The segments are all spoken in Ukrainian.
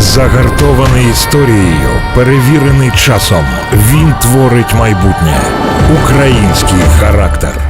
Загартований історією, перевірений часом. Він творить майбутнє. Український характер.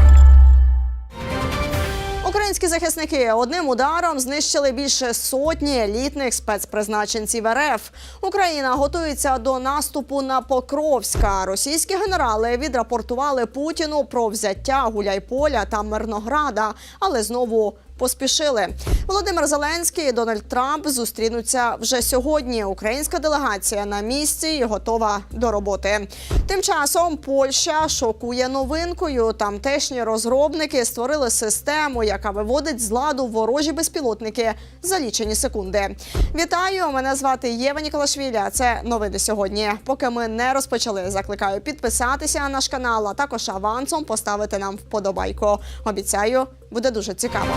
Українські захисники одним ударом знищили більше сотні елітних спецпризначенців РФ. Україна готується до наступу на Покровська. Російські генерали відрапортували Путіну про взяття Гуляйполя та Мирнограда, але знову поспішили. Володимир Зеленський і Дональд Трамп зустрінуться вже сьогодні. Українська делегація на місці і готова до роботи. Тим часом Польща шокує новинкою. Тамтешні розробники створили систему, яка виводить з ладу ворожі безпілотники за лічені секунди. Вітаю! Мене звати Єва Ніколашвіля. Це новини сьогодні. Поки ми не розпочали, закликаю підписатися на наш канал, а також авансом поставити нам вподобайку. Обіцяю, буде дуже цікаво.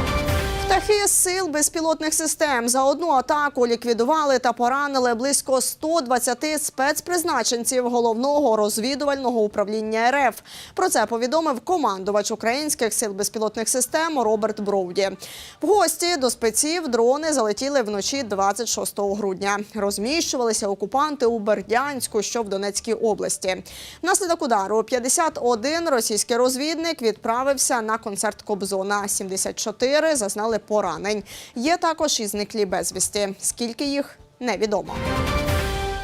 Птахи сил безпілотних систем за одну атаку ліквідували та поранили близько 120 спецпризначенців головного розвідувального управління РФ. Про це повідомив командувач українських сил безпілотних систем Роберт Броуді. В гості до спеців дрони залетіли вночі 26 грудня. Розміщувалися окупанти у Бердянську, що в Донецькій області. Внаслідок удару 51 російський розвідник відправився на концерт Кобзона. 74 зазнали поранень. Є також і зниклі безвісті. Скільки їх невідомо.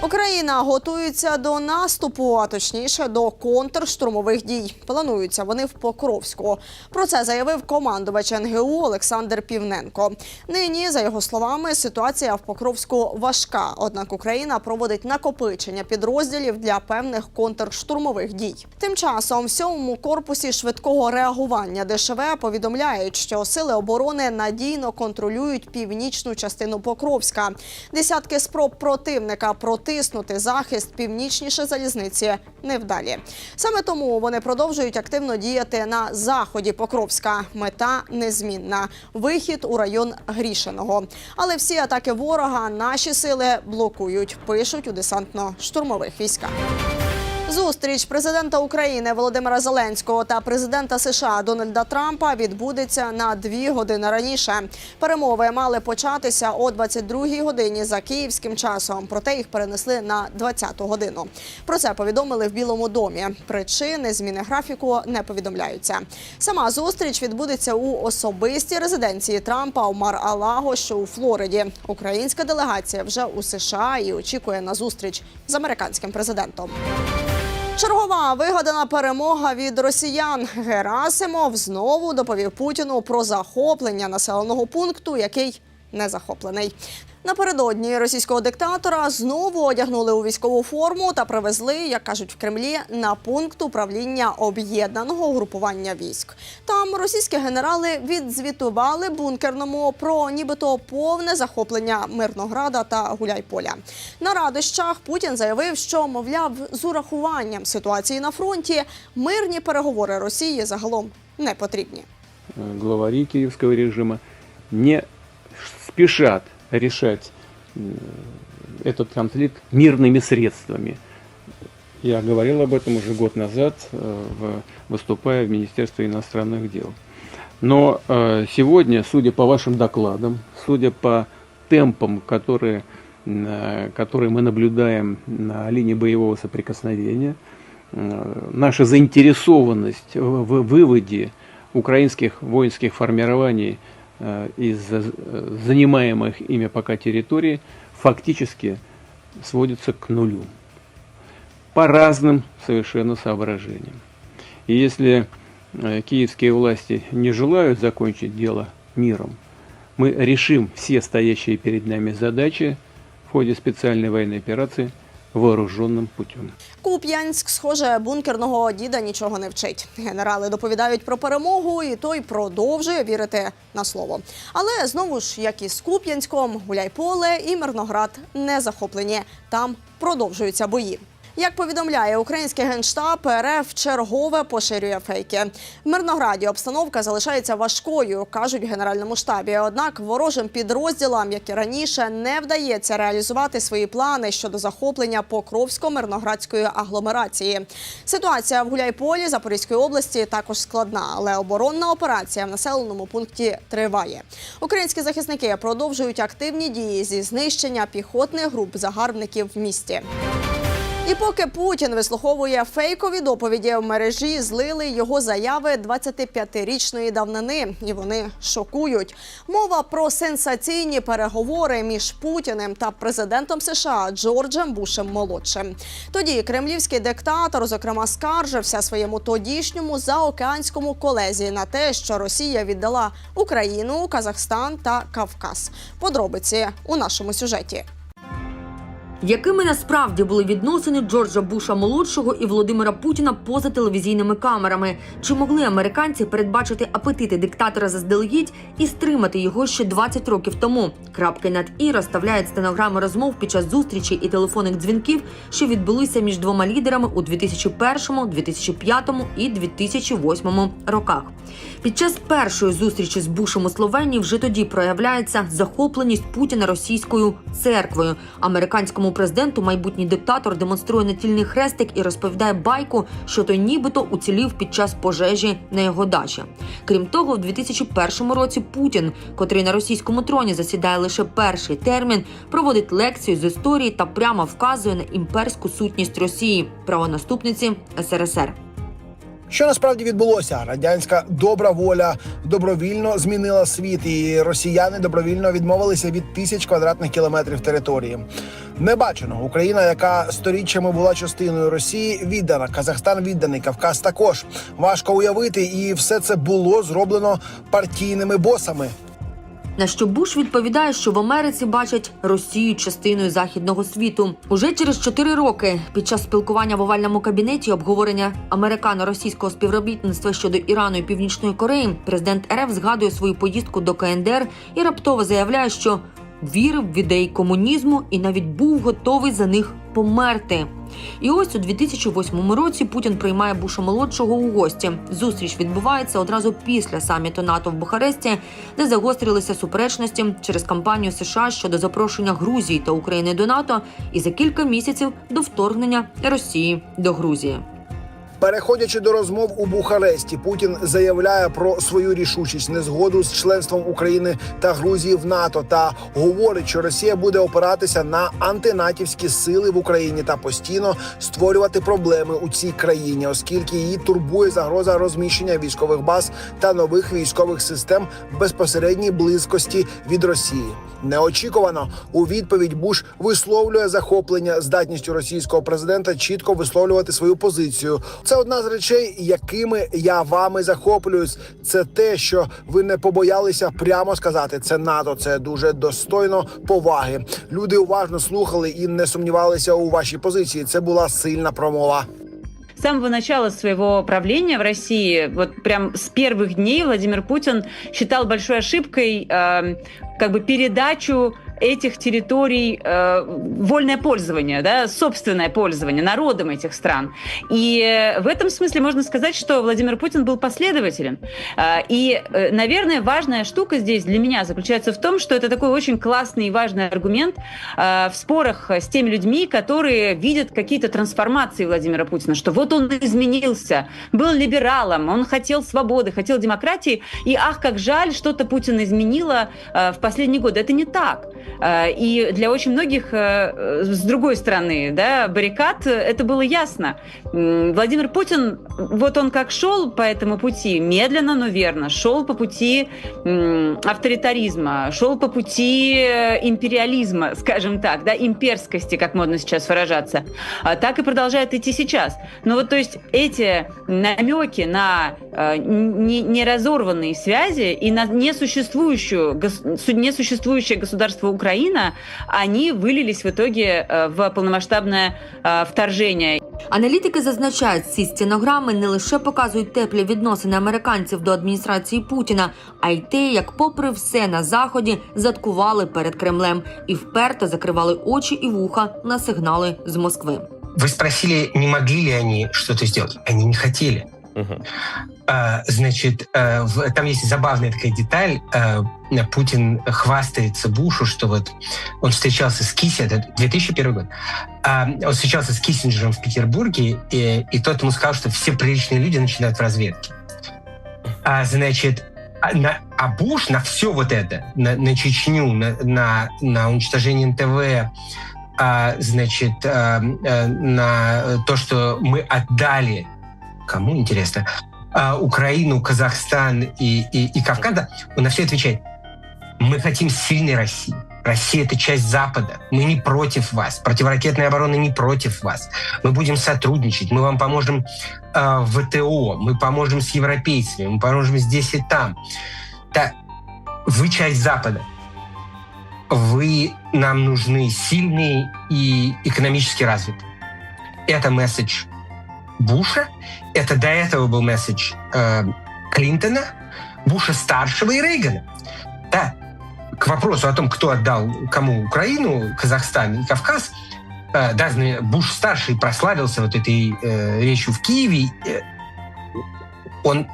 Україна готується до наступу, а точніше до контрштурмових дій. Плануються вони в Покровську. Про це заявив командувач НГУ Олександр Півненко. Нині, за його словами, ситуація в Покровську важка. Однак Україна проводить накопичення підрозділів для певних контрштурмових дій. Тим часом в сьомому корпусі швидкого реагування ДШВ повідомляють, що сили оборони надійно контролюють північну частину Покровська. Десятки спроб противника протиснути захист північніше залізниці невдалі. Саме тому вони продовжують активно діяти на заході Покровська. Мета незмінна вихід у район Грішиного. Але всі атаки ворога наші сили блокують. Пишуть у десантно-штурмових військах. Зустріч президента України Володимира Зеленського та президента США Дональда Трампа відбудеться на дві години раніше. Перемови мали початися о 22-й годині за київським часом, проте їх перенесли на 20-ту годину. Про це повідомили в Білому домі. Причини зміни графіку не повідомляються. Сама зустріч відбудеться у особистій резиденції Трампа у Мар-Алаго, що у Флориді. Українська делегація вже у США і очікує на зустріч з американським президентом. Чергова вигадана перемога від росіян. Герасимов знову доповів Путіну про захоплення населеного пункту, який не захоплений. Напередодні російського диктатора знову одягнули у військову форму та привезли, як кажуть в Кремлі, на пункт управління об'єднаного групування військ. Там російські генерали відзвітували бункерному про нібито повне захоплення Мирнограда та Гуляйполя. На радощах Путін заявив, що мовляв, з урахуванням ситуації на фронті мирні переговори Росії загалом не потрібні. главари киевского режима не спешат решать э, этот конфликт мирными средствами. Я говорил об этом уже год назад, э, выступая в Министерстве иностранных дел. Но э, сегодня, судя по вашим докладам, судя по темпам, которые, которые мы наблюдаем на линии боевого соприкосновения, наша заинтересованность в выводе украинских воинских формирований из э, занимаемых ими пока территорий фактически сводится к нулю. По разным совершенно соображениям. И если э, киевские власти не желают закончить дело миром, мы решим все стоящие перед нами задачи в ходе специальной военной операции вооруженным путем. Куп'янськ, схоже, бункерного діда нічого не вчить. Генерали доповідають про перемогу, і той продовжує вірити на слово. Але знову ж, як і з Куп'янськом, Гуляйполе і Мирноград не захоплені. Там продовжуються бої. Як повідомляє український генштаб, РФ чергове поширює фейки. В Мирнограді обстановка залишається важкою, кажуть в генеральному штабі. Однак ворожим підрозділам, як і раніше, не вдається реалізувати свої плани щодо захоплення Покровсько-мирноградської агломерації. Ситуація в Гуляйполі Запорізької області також складна, але оборонна операція в населеному пункті триває. Українські захисники продовжують активні дії зі знищення піхотних груп загарбників в місті. І поки Путін вислуховує фейкові доповіді в мережі, злили його заяви 25-річної давнини, і вони шокують. Мова про сенсаційні переговори між Путіним та президентом США Джорджем Бушем молодшим. Тоді кремлівський диктатор, зокрема, скаржився своєму тодішньому заокеанському колезі на те, що Росія віддала Україну, Казахстан та Кавказ. Подробиці у нашому сюжеті. Якими насправді були відносини Джорджа Буша молодшого і Володимира Путіна поза телевізійними камерами? Чи могли американці передбачити апетити диктатора заздалегідь і стримати його ще 20 років тому? Крапки над і розставляють стенограми розмов під час зустрічей і телефонних дзвінків, що відбулися між двома лідерами у 2001, 2005 і 2008 роках. Під час першої зустрічі з Бушем у Словенії вже тоді проявляється захопленість Путіна російською церквою. Американському президенту майбутній диктатор демонструє натільний хрестик і розповідає байку, що той нібито уцілів під час пожежі на його дачі. Крім того, в 2001 році Путін, котрий на російському троні засідає лише перший термін, проводить лекцію з історії та прямо вказує на імперську сутність Росії, правонаступниці СРСР. Що насправді відбулося? Радянська добра воля добровільно змінила світ, і росіяни добровільно відмовилися від тисяч квадратних кілометрів території. Не бачено Україна, яка сторіччями була частиною Росії, віддана. Казахстан відданий, Кавказ також важко уявити, і все це було зроблено партійними босами. На що Буш відповідає, що в Америці бачать Росію частиною західного світу. Уже через чотири роки під час спілкування в овальному кабінеті обговорення американо-російського співробітництва щодо Ірану і Північної Кореї, президент РФ згадує свою поїздку до КНДР і раптово заявляє, що вірив в ідеї комунізму і навіть був готовий за них померти. І ось у 2008 році Путін приймає Буша молодшого у гості. Зустріч відбувається одразу після саміту НАТО в Бухаресті, де загострилися суперечності через кампанію США щодо запрошення Грузії та України до НАТО, і за кілька місяців до вторгнення Росії до Грузії. Переходячи до розмов у Бухаресті, Путін заявляє про свою рішучість незгоду з членством України та Грузії в НАТО та говорить, що Росія буде опиратися на антинатівські сили в Україні та постійно створювати проблеми у цій країні, оскільки її турбує загроза розміщення військових баз та нових військових систем в безпосередній близькості від Росії. Неочікувано у відповідь Буш висловлює захоплення здатністю російського президента чітко висловлювати свою позицію. Це одна з речей, якими я вами захоплююсь. Це те, що ви не побоялися прямо сказати. Це НАТО, це дуже достойно поваги. Люди уважно слухали і не сумнівалися у вашій позиції. Це була сильна промова. С самого начала своего правления в России, вот прям с первых дней Владимир Путин считал большой ошибкой э, как бы передачу этих территорий э, вольное пользование, да, собственное пользование народом этих стран. И э, в этом смысле можно сказать, что Владимир Путин был последователен. Э, и, э, наверное, важная штука здесь для меня заключается в том, что это такой очень классный и важный аргумент в спорах с теми людьми, которые видят какие-то трансформации Владимира Путина, что вот он изменился, был либералом, он хотел свободы, хотел демократии, и ах, как жаль, что-то Путин изменило в последние годы. Это не так. Э, И для очень многих, э, с другой стороны, да, баррикад, э, это было ясно. Владимир Путин, вот он как шел по этому пути, медленно, но верно, шел по пути авторитаризма, шел по пути э, империализма, скажем так, да, имперскости, как модно сейчас выражаться, а так и продолжает идти сейчас. Но вот, то есть, эти намеки на э, не- неразорванные связи и на несуществующую, несуществующее государство Украина, они вылились в итоге э, в полномасштабное э, вторжение. Аналітики зазначають, ці стінограми не лише показують теплі відносини американців до адміністрації Путіна, а й те, як, попри все на заході, заткували перед Кремлем і вперто закривали очі і вуха на сигнали з Москви. вы спросили, не могли ли они что-то сделать. Они не хотели. А, Значит, э, в- там есть забавная такая деталь. Э, Путин хвастается Бушу, что вот он встречался с Киси, это 2001 год, А, он встречался с Киссинджером в Петербурге, и, и тот ему сказал, что все приличные люди начинают в разведке. А, значит, а, на- а Буш на все вот это, на, на Чечню, на, на, на уничтожение НТВ, а, значит, а, а, на то, что мы отдали, кому интересно, а, Украину, Казахстан и, и, и Кавказ, он на все отвечает. Мы хотим сильной России. Россия – это часть Запада. Мы не против вас. Противоракетная оборона не против вас. Мы будем сотрудничать. Мы вам поможем э, в ВТО. Мы поможем с европейцами. Мы поможем здесь и там. Да, вы часть Запада. Вы нам нужны сильные и экономически развитые. Это месседж Буша. Это до этого был месседж э, Клинтона, Буша старшего и Рейгана. К вопросу о том, кто отдал кому Украину, Казахстан и Кавказ, э, да, зна- Буш старший прославился вот этой э, речью в Киеве. Э, он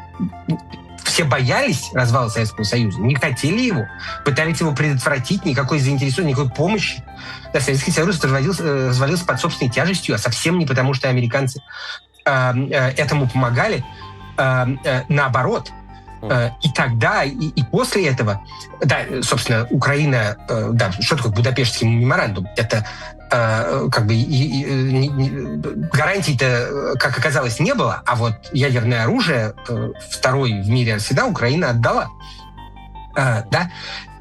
все боялись развала Советского Союза, не хотели его, пытались его предотвратить, никакой заинтересованности, никакой помощи. Да, Советский Союз развалился, э, развалился под собственной тяжестью, а совсем не потому, что американцы э, этому помогали. Э, э, наоборот, И тогда, и, и после этого, да, собственно, Украина, э, да, что такое Будапештский меморандум? Это э, как бы и- и, э, гарантий-то, э, как оказалось, не было, а вот ядерное оружие, э, второй в мире арсенал, Украина отдала. Э, Да?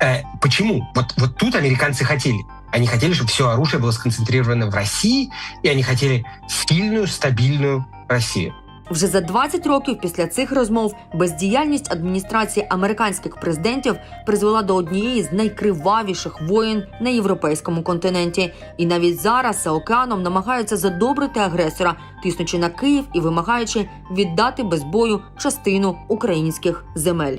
Э, Почему? Вот, вот тут американцы хотели. Они хотели, чтобы все оружие было сконцентрировано в России, и они хотели сильную, стабильную Россию. Вже за 20 років після цих розмов бездіяльність адміністрації американських президентів призвела до однієї з найкривавіших воєн на європейському континенті. І навіть зараз за океаном намагаються задобрити агресора, тиснучи на Київ і вимагаючи віддати без бою частину українських земель.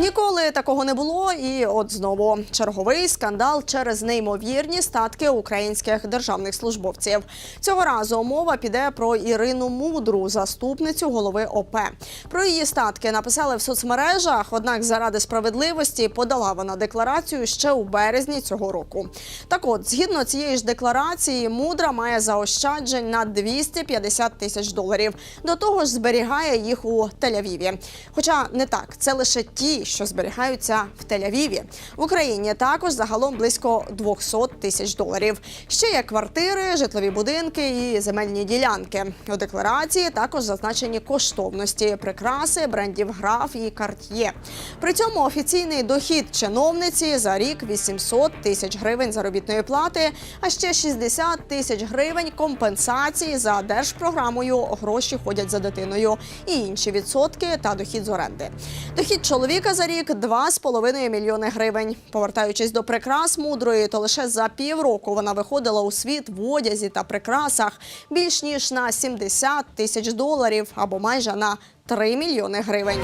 Ніколи такого не було, і от знову черговий скандал через неймовірні статки українських державних службовців. Цього разу мова піде про Ірину Мудру, заступницю голови ОП. Про її статки написали в соцмережах. Однак, заради справедливості подала вона декларацію ще у березні цього року. Так, от, згідно цієї ж декларації, мудра має заощаджень на 250 тисяч доларів. До того ж, зберігає їх у Тель-Авіві. Хоча не так, це лише ті, що зберігаються в Тель-Авіві. В Україні також загалом близько 200 тисяч доларів. Ще є квартири, житлові будинки і земельні ділянки. У декларації також зазначені коштовності, прикраси, брендів граф і карт'є. При цьому офіційний дохід чиновниці за рік 800 тисяч гривень заробітної плати, а ще 60 тисяч гривень компенсації за держпрограмою Гроші ходять за дитиною і інші відсотки та дохід з оренди. Дохід чоловіка за рік 2,5 мільйони гривень. Повертаючись до прикрас мудрої, то лише за півроку вона виходила у світ в одязі та прикрасах більш ніж на 70 тисяч доларів або майже на 3 мільйони гривень.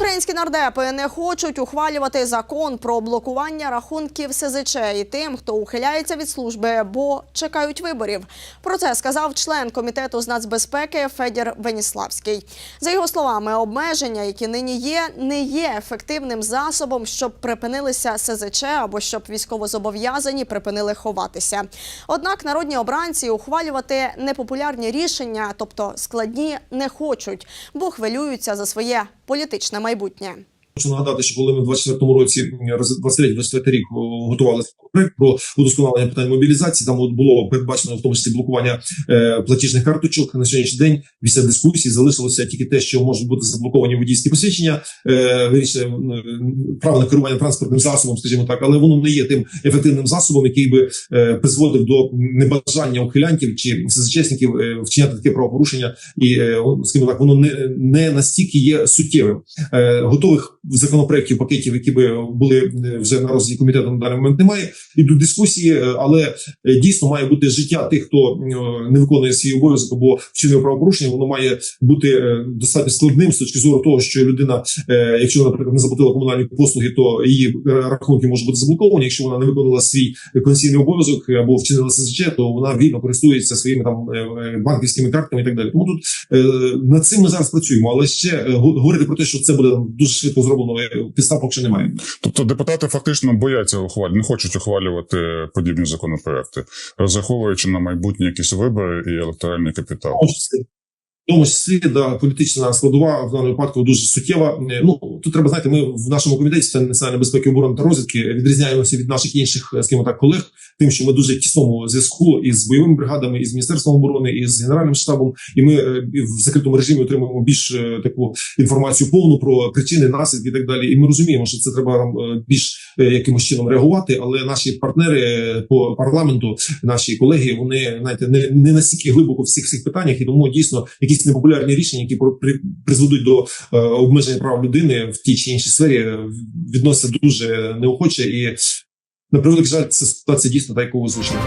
Українські нардепи не хочуть ухвалювати закон про блокування рахунків СЗЧ і тим, хто ухиляється від служби, бо чекають виборів. Про це сказав член комітету з нацбезпеки Федір Веніславський. За його словами, обмеження, які нині є, не є ефективним засобом, щоб припинилися СЗЧ або щоб військовозобов'язані припинили ховатися. Однак народні обранці ухвалювати непопулярні рішення, тобто складні, не хочуть, бо хвилюються за своє політичне майбутнє. Хочу нагадати, що коли ми в 24-му році, 23-24 рік о, готували проект про удосконалення питань мобілізації, там було передбачено в тому числі блокування е, платіжних карточок. На сьогоднішній день після дискусії залишилося тільки те, що можуть бути заблоковані водійські посвідчення, е, вирішення е, право на керування транспортним засобом, скажімо так, але воно не є тим ефективним засобом, який би е, призводив до небажання ухилянтів чи СЗЧСників е, вчиняти таке правопорушення, і е, скажімо так, воно не, не настільки є суттєвим. Е, готових законопроєктів, пакетів, які би були е, вже на розгляді комітету на даний момент немає. Ідуть дискусії, е, але е, дійсно має бути життя тих, хто не виконує свій обов'язок або вчинив правопорушення. Воно має бути достатньо складним з точки зору того, що людина, якщо наприклад, не заплатила комунальні послуги, то її рахунки можуть бути заблоковані. Якщо вона не виконала свій конституційний обов'язок або вчинила СЗЧ, то вона вільно користується своїми там банківськими картками і так далі. Тому тут над цим ми зараз працюємо, але ще го- говорити про те, що це буде дуже швидко зроблено, е, підстав поки що немає. Тобто депутати фактично бояться ухвалювати, не хочуть ухвалювати подібні законопроекти, розраховуючи на майбутні якісь вибори і електоральний капітал. Тому числі, да, політична складова в даному випадку дуже суттєва. Е, Ну тут треба знати, ми в нашому комітеті питань національної безпеки, оборони та розвідки відрізняємося від наших інших, е, скажімо так, колег, тим, що ми дуже тісному зв'язку із бойовими бригадами, із міністерством оборони, із генеральним штабом, і ми е, в закритому режимі отримуємо більш таку інформацію повну про причини, наслідки і так далі. І ми розуміємо, що це треба нам більш якимось чином реагувати. Але наші партнери по парламенту, наші колеги, вони знаєте, не, не настільки глибоко в всіх цих питаннях, і тому дійсно якісь непопулярні рішення, які призведуть до е, обмеження прав людини в тій чи іншій сфері, е, відносяться дуже неохоче і. На превеликий жаль, це ситуація дійсно та, яку озвучили.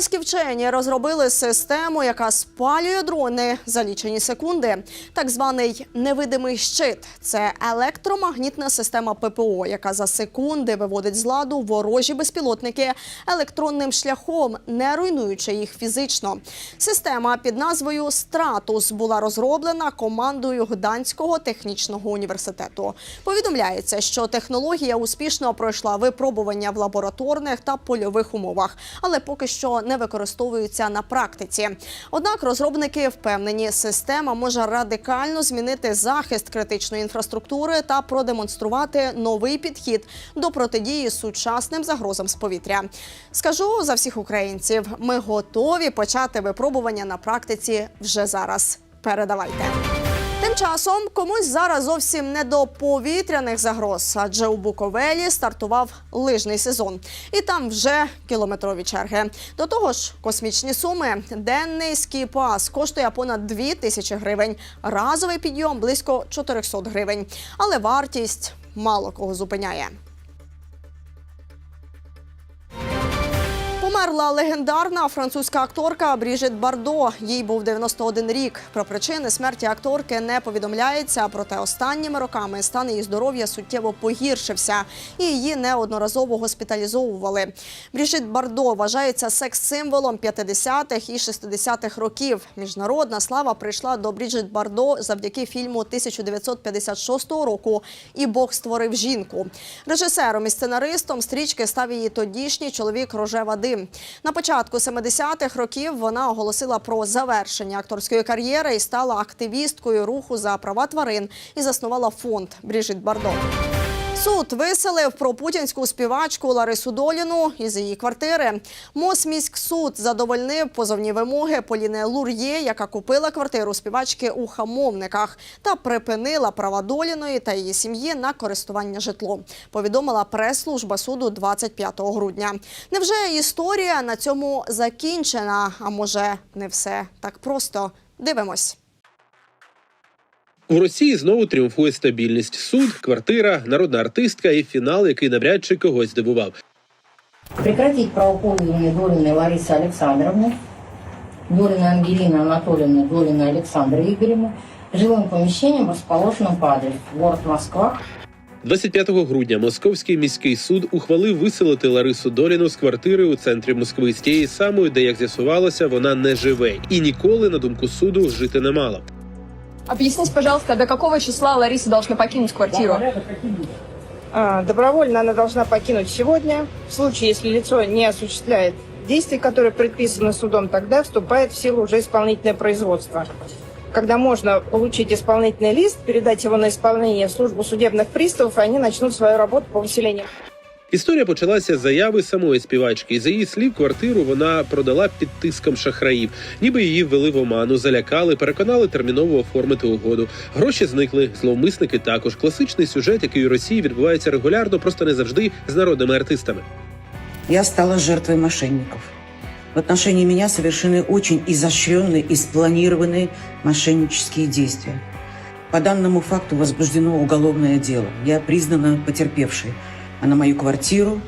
Польські вчені розробили систему, яка спалює дрони за лічені секунди. Так званий невидимий щит це електромагнітна система ППО, яка за секунди виводить з ладу ворожі безпілотники електронним шляхом, не руйнуючи їх фізично. Система під назвою Стратус була розроблена командою Гданського технічного університету. Повідомляється, що технологія успішно пройшла випробування в лабораторних та польових умовах, але поки що не використовується на практиці. Однак розробники впевнені, система може радикально змінити захист критичної інфраструктури та продемонструвати новий підхід до протидії сучасним загрозам з повітря. Скажу за всіх українців, ми готові почати випробування на практиці вже зараз. Передавайте. Часом комусь зараз зовсім не до повітряних загроз, адже у Буковелі стартував лижний сезон, і там вже кілометрові черги. До того ж, космічні суми. Денний скіпас коштує понад 2 тисячі гривень. Разовий підйом близько 400 гривень. Але вартість мало кого зупиняє. Померла легендарна французька акторка Бріжит Бардо. Їй був 91 рік. Про причини смерті акторки не повідомляється. Проте останніми роками стан її здоров'я суттєво погіршився, і її неодноразово госпіталізовували. Бріжит Бардо вважається секс-символом 50-х і 60-х років. Міжнародна слава прийшла до Бріджит Бардо завдяки фільму 1956 року І Бог створив жінку. Режисером і сценаристом стрічки став її тодішній чоловік Роже Вадим. На початку 70-х років вона оголосила про завершення акторської кар'єри і стала активісткою руху за права тварин і заснувала фонд Бріжит Бардо. Суд виселив пропутінську співачку Ларису Доліну із її квартири. Мосміськсуд задовольнив позовні вимоги Поліни Лур'є, яка купила квартиру співачки у хамовниках та припинила права Доліної та її сім'ї на користування житлом. Повідомила прес-служба суду 25 грудня. Невже історія на цьому закінчена? А може, не все так просто? Дивимось. У Росії знову тріумфує стабільність. Суд, квартира, народна артистка і фінал, який навряд чи когось здивував. Прекратить правопользование Долиной Ларисы Александровны, Долиной Ангелины Анатольевны, Долиной Александры Игоревны, жилым помещением, расположенным по адресу город Москва, 25 грудня Московський міський суд ухвалив виселити Ларису Доліну з квартири у центрі Москви з тієї самої, де як з'ясувалося, вона не живе і ніколи, на думку суду, жити не мала. Объясните, пожалуйста, до какого числа Лариса должна покинуть квартиру? А, Добровольно она должна покинуть сегодня. В случае, если лицо не осуществляет действий, которые предписаны судом, тогда вступает в силу уже исполнительное производство. Когда можно получить исполнительный лист, передать его на исполнение в службу судебных приставов, и они начнут свою работу по выселению. Історія почалася з заяви самої співачки. І за її слів, квартиру вона продала під тиском шахраїв, ніби її ввели в оману, залякали, переконали терміново оформити угоду. Гроші зникли, зловмисники також. Класичний сюжет, який у Росії відбувається регулярно, просто не завжди з народними артистами. Я стала жертвой мошенников. В отношении меня совершены очень изощренные и спланированные мошеннические действия. По данному факту возбуждено уголовное дело. Я признана потерпевшей, а на мою квартиру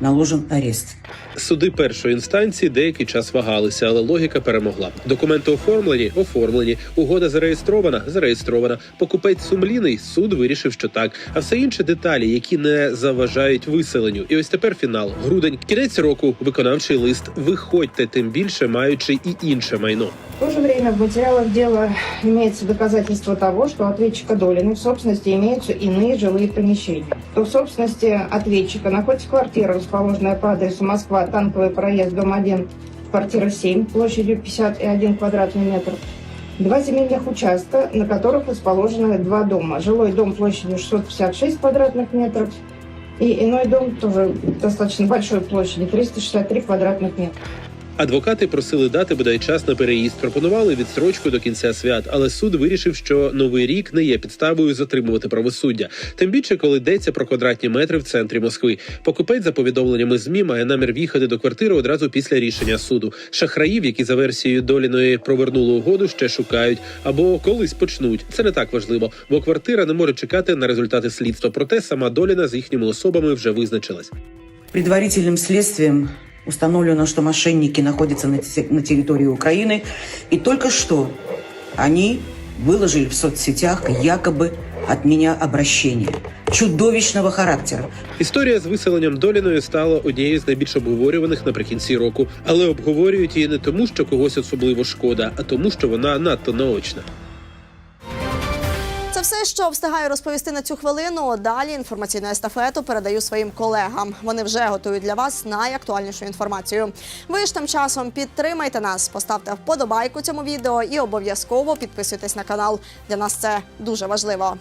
наложен арест. Суди першої інстанції деякий час вагалися, але логіка перемогла. Документи оформлені, оформлені. Угода зареєстрована, зареєстрована. Покупець сумлінний. Суд вирішив, що так. А все інше деталі, які не заважають виселенню. І ось тепер фінал. Грудень, кінець року, виконавчий лист. Виходьте, тим більше маючи і інше майно. В то же время в материалах дела имеется доказательство того, что у ответчика Долины в собственности имеются иные жилые помещения. То в собственности ответчика находится квартира, расположенная по адресу Москва, Танковый проезд, дом 1, квартира 7, площадью 51 квадратный метр. Два земельных участка, на которых расположены два дома. Жилой дом площадью 656 квадратных метров и иной дом тоже достаточно большой площади, 363 квадратных метра. Адвокати просили дати бодай час на переїзд. Пропонували відстрочку до кінця свят, але суд вирішив, що новий рік не є підставою затримувати правосуддя. Тим більше, коли йдеться про квадратні метри в центрі Москви. Покупець за повідомленнями змі має намір в'їхати до квартири одразу після рішення суду. Шахраїв, які за версією Доліної провернули угоду, ще шукають або колись почнуть. Це не так важливо, бо квартира не може чекати на результати слідства. Проте сама Доліна з їхніми особами вже визначилась. Предварительным следствием установлено, что мошенники находятся на те- на территории Украины, и только что они выложили в соцсетях якобы от меня обращение чудовищного характера. Історія з виселенням Доліною стала однією з найбільш обговорюваних наприкінці року, але обговорюють її не тому, що когось особливо шкода, а тому, що вона надто наочна. Все, що встигаю розповісти на цю хвилину. Далі інформаційну естафету передаю своїм колегам. Вони вже готують для вас найактуальнішу інформацію. Ви ж тим часом підтримайте нас, поставте вподобайку цьому відео і обов'язково підписуйтесь на канал. Для нас це дуже важливо.